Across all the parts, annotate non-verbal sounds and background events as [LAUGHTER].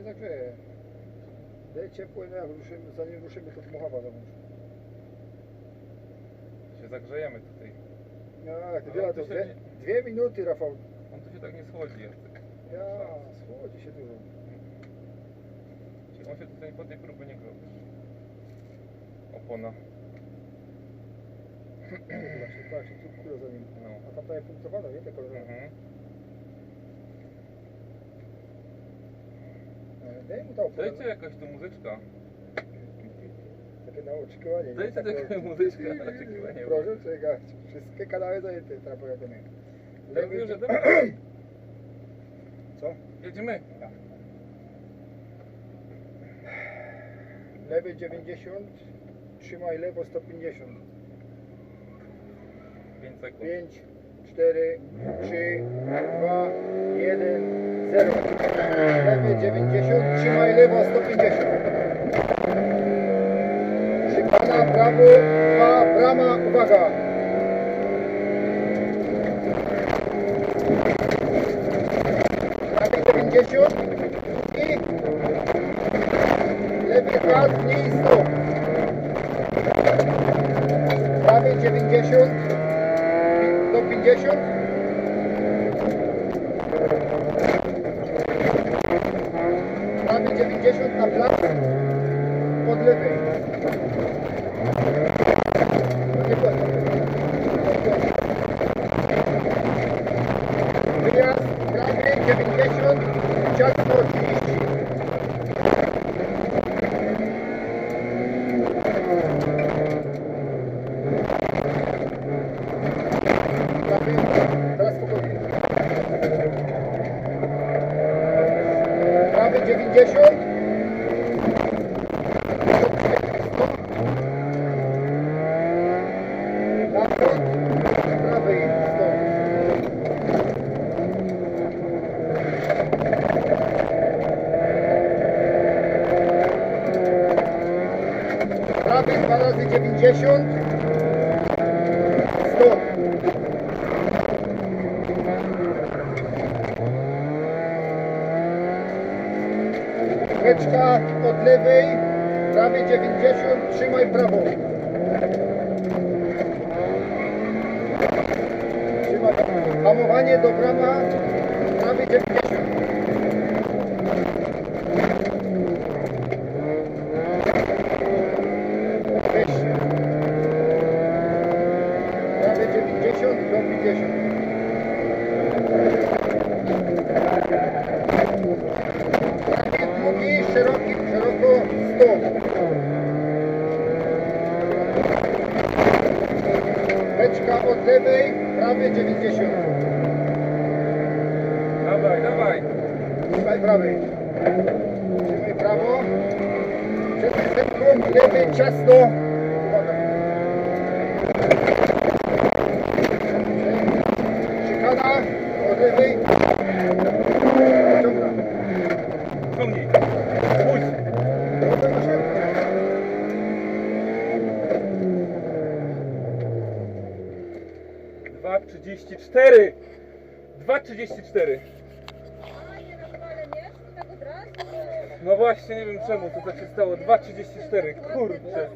nie zagrzeje. Daj ciepło, no jak ruszymy, zanim ruszymy, to dmuchawa załóż. Się zagrzejemy tutaj. No, jak No, to, to to się dwie, minuty, Rafał. On tu się tak nie schodzi. Jacek. Ja, schłodzi się dużo. On się tutaj po tej próby nie robi. Opona. Właśnie, patrz, tu kula za nim. No. A tam daje punktowana, nie? Te kolory. Mhm. Daj mu tą Dajcie jakaś tu muzyczka. Takie na oczekiwanie. nie? Dajcie Takie- taką muzyczkę na oczekiwanie. Proszę, czekać. Wszystkie kanały zajęte, teraz powiadomię. Ja mówię, że dobra. [CLEARS THROAT] Co? Jedziemy. Lewy 90, trzymaj lewo 150. 5 sekund. 5, 4, 3, 2, 1, 0. Lewy 90, trzymaj lewo 150. Szykana, prawo, 2, brama, uwaga. Prawy 90 i lewy hard i stop. Prawy 90 do 50. Prawy 90 na plac pod lewej. No nie płacę. Wyjazd prawy 90, ciasno 30. Prawy, teraz spokojnie. Prawy 90. Na front, prawej 100. Prawy 2 razy 90. 100. Łeczka od lewej, prawie 90, trzymaj prawą. Trzymaj. Hamowanie do brama, prawie 90. Wyższy. Prawie 90 do 50. Długi, szeroki, szeroko 100. Beczka od lewej, prawie 90. prawej. Trzymaj prawo. Przed centrum, lewy, ciasno. Szykana od lewej. Ciągna. Ciągnij. Pójdź. Dobra. Dwa trzydzieści cztery. Dwa trzydzieści cztery. A, nie rozwalę, nie? Tak od razu? No właśnie, nie wiem czemu to tak się stało. 2,34. Kurczę.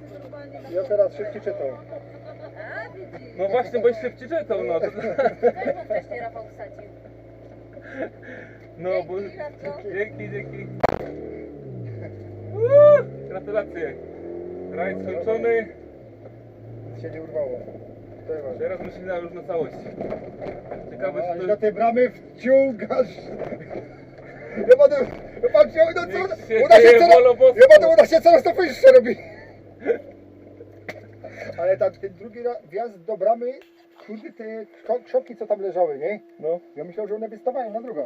Ja teraz szybciej czytam. No właśnie, bo jeszcze szybciej czytał, no. To, Weź mu wcześniej Rafał wsadził. no bo... Dzięki. Dzięki, dzięki. Uuu, gratulacje. Rajd skończony. Nic się nie urwało. To jest ważne. Teraz myślimy na już na całość. Ciekawe, A, czy to na te bramy wciągasz. Ja będę, ja patrzę, no co, się ona się dzieje coraz, ja będę, ona się coraz to wyższe robi. [LAUGHS] Ale tak, ten drugi ra- wjazd do bramy, kurde, te krzo- krzoki, co tam leżały, nie? No. Ja myślałem, że one wystawają na drugą.